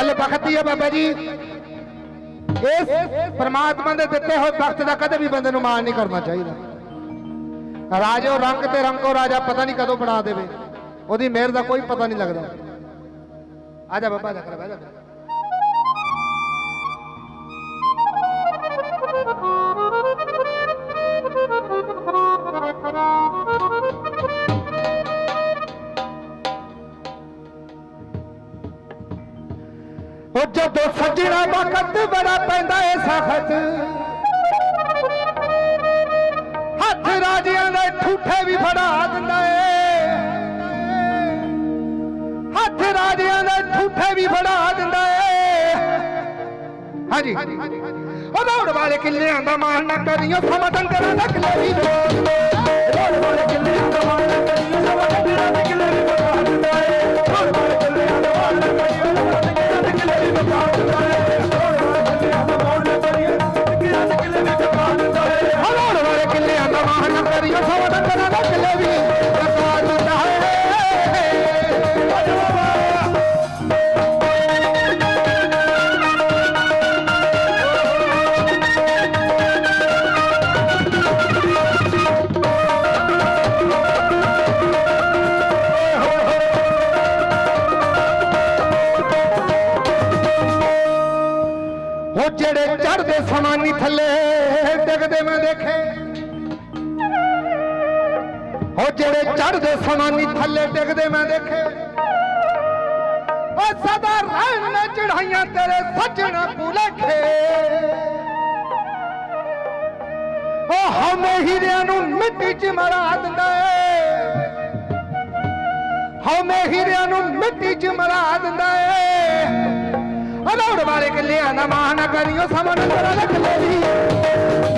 ਗੱਲ ਬਖਤੀ ਹੈ ਬਾਬਾ ਜੀ। ਇਸ ਪ੍ਰਮਾਤਮਾ ਦੇ ਦਿੱਤੇ ਹੋਏ ਵਕਤ ਦਾ ਕਦੇ ਵੀ ਬੰਦੇ ਨੂੰ ਮਾਣ ਨਹੀਂ ਕਰਨਾ ਚਾਹੀਦਾ। ਰਾਜੋ ਰੰਗ ਤੇ ਰੰਗੋ ਰਾਜਾ ਪਤਾ ਨਹੀਂ ਕਦੋਂ ਬਣਾ ਦੇਵੇ। ਉਹਦੀ ਮਿਹਰ ਦਾ ਕੋਈ ਪਤਾ ਨਹੀਂ ਲੱਗਦਾ। ਆ ਜਾ ਬਾਬਾ ਜਾ ਕਰ ਬਹਿ ਜਾ। ਉਹ ਜਦੋਂ ਸੱਜਣਾ ਵਕਤ ਬੜਾ ਪੈਂਦਾ ਏ ਸਖਤ। ਹੱਥ ਰਾਜਿਆਂ ਦੇ ਠੂਠੇ ਵੀ ਫੜਾ ਦਿੰਦਾ ਏ। ਹੱਥ ਰਾਜਿਆਂ ਦੇ ਠੂਠੇ ਵੀ ਫੜਾ ਦਿੰਦਾ ਏ। ਹਾਂਜੀ। ਉਹ ਦੌੜ ਵਾਲੇ ਕਿੱਲਿਆਂ ਦਾ ਮਾਣ ਨਾ ਕਰੀਓ ਸਮਾਂ ਦਾ ਕਿਲੇ ਵੀ ਦੌੜ ਵਾਲੇ ਕਿੱਲਿਆਂ ਦਾ ਜਿਹੜੇ ਚੜਦੇ ਸਮਾਨੀ ਥੱਲੇ ਡਿੱਗਦੇ ਮੈਂ ਦੇਖੇ। ਉਹ ਜਿਹੜੇ ਚੜਦੇ ਸਮਾਨੀ ਥੱਲੇ ਡਿੱਗਦੇ ਮੈਂ ਦੇਖੇ। ਉਹ ਸਦਾ ਰਹਿਣ ਨੇ ਚੜਾਈਆਂ ਤੇਰੇ ਸੱਜਣਾ ਭੁਲੇਖੇ ਉਹ ਹਮੇ ਹੀਰਿਆਂ ਨੂੰ ਮਿੱਟੀ 'ਚ ਮਰਾ ਦਿੰਦਾ ਏ। ਹਮੇ ਹੀਰਿਆਂ ਨੂੰ ਮਿੱਟੀ 'ਚ ਮਰਾ ਦਿੰਦਾ ਏ। ਅਲੋੜ ਵਾਲੇ ਕਿੱਲਿਆਂ ਦਾ ਮਾਣ ਨਾ ਕਰਿਓ ਸਮਨ ਤੇਰਾ ਲੱਖ ਲੈ ਲਈ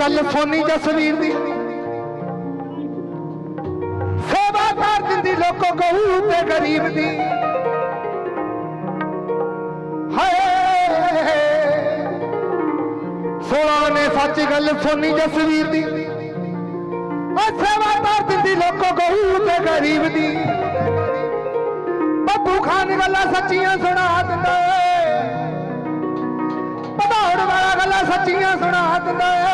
ਗੱਲ ਸੋਨੀ ਜਸਵੀਰ ਦੀ। ਸੇਵਾ ਕਰ ਦਿੰਦੀ ਲੋਕੋ ਗਊ ਤੇ ਗਰੀਬ ਦੀ। ਸੱਚ ਗੱਲ ਸੋਨੀ ਜਸਵੀਰ ਦੀ? ਉਹ ਸੇਵਾ ਕਰ ਦਿੰਦੀ ਲੋਕੋ ਗਊ ਤੇ ਗਰੀਬ ਦੀ। ਬੱਬੂ ਖਾਨ ਗੱਲਾਂ ਸੱਚੀਆਂ ਸੁਣਾ ਦਿੰਦਾ ਏ। ਵਾਲਾ ਗੱਲਾਂ ਸੱਚੀਆਂ ਸੁਣਾ ਦਿੰਦਾ ਏ।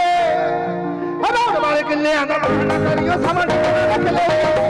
ਵਾਲੇ ਕਿੱਲਿਆਂ ਦਾ ਨਾ ਕਰਿਓ ਸਮਝ ਰੱਖ ਲੈ